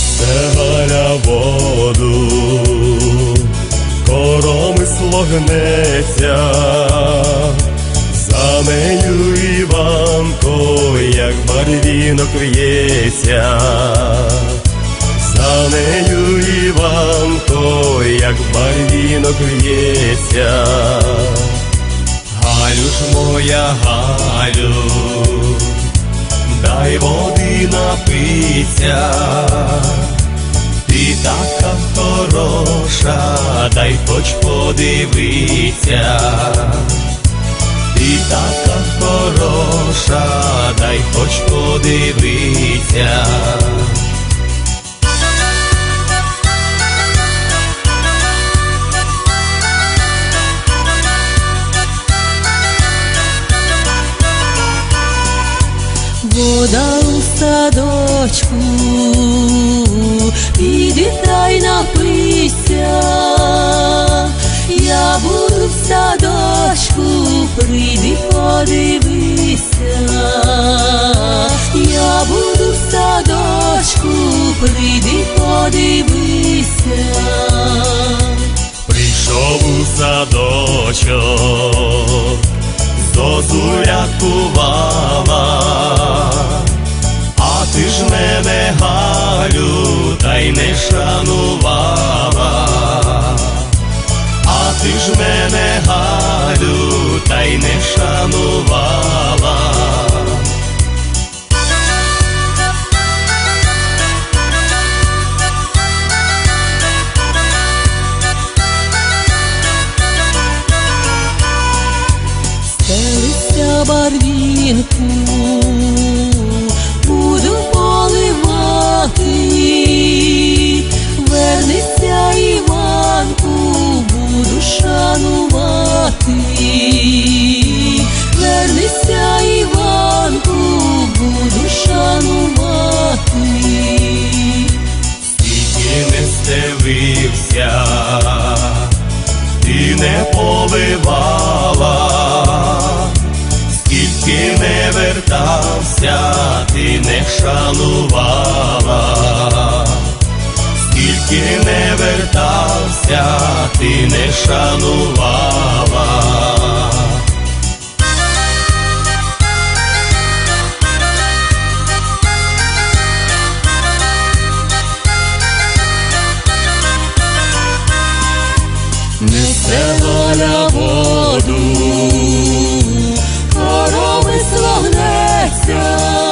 веселая воду, коромисло гнеться, за нею Іванко, як барвінок в'ється, за нею Іванко, як барвінок в'ється, Галюш моя, Галю дай води напиться, ти така хороша, дай хоч подивися, ти така хороша, дай хоч подивися. Вода у садочку, піди та й напийся, я буду в садочку, прийди подивися, я буду в садочку, прийди подивися. Прийшов у садочок, зозуля кувала, шанувала, а ти ж мене Галю, та й не шанувала. Стелиться барвінку, ти не поливала, скільки не вертався, ти не шанувала, скільки не вертався, ти не шанувала. несе воля воду, корови слогнеться.